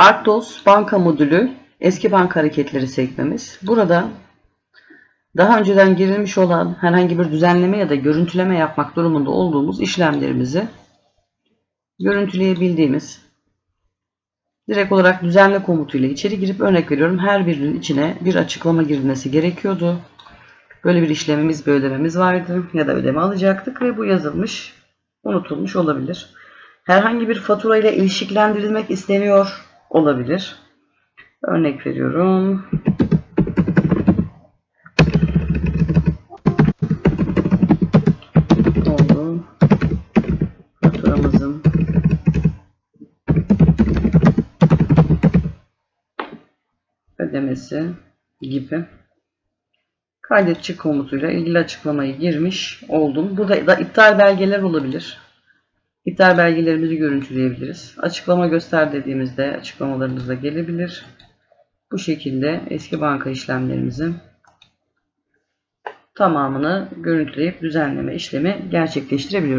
Arctos banka modülü eski banka hareketleri sekmemiz. Burada daha önceden girilmiş olan herhangi bir düzenleme ya da görüntüleme yapmak durumunda olduğumuz işlemlerimizi görüntüleyebildiğimiz direkt olarak düzenle komutuyla içeri girip örnek veriyorum her birinin içine bir açıklama girilmesi gerekiyordu. Böyle bir işlemimiz, bir ödememiz vardı ya da ödeme alacaktık ve bu yazılmış, unutulmuş olabilir. Herhangi bir fatura ile ilişkilendirilmek isteniyor olabilir. Örnek veriyorum. Oldu. Faturamızın ödemesi gibi kaydet çık komutuyla ilgili açıklamayı girmiş oldum. Burada da iptal belgeler olabilir. İptal belgelerimizi görüntüleyebiliriz. Açıklama göster dediğimizde açıklamalarımız da gelebilir. Bu şekilde eski banka işlemlerimizin tamamını görüntüleyip düzenleme işlemi gerçekleştirebiliyoruz.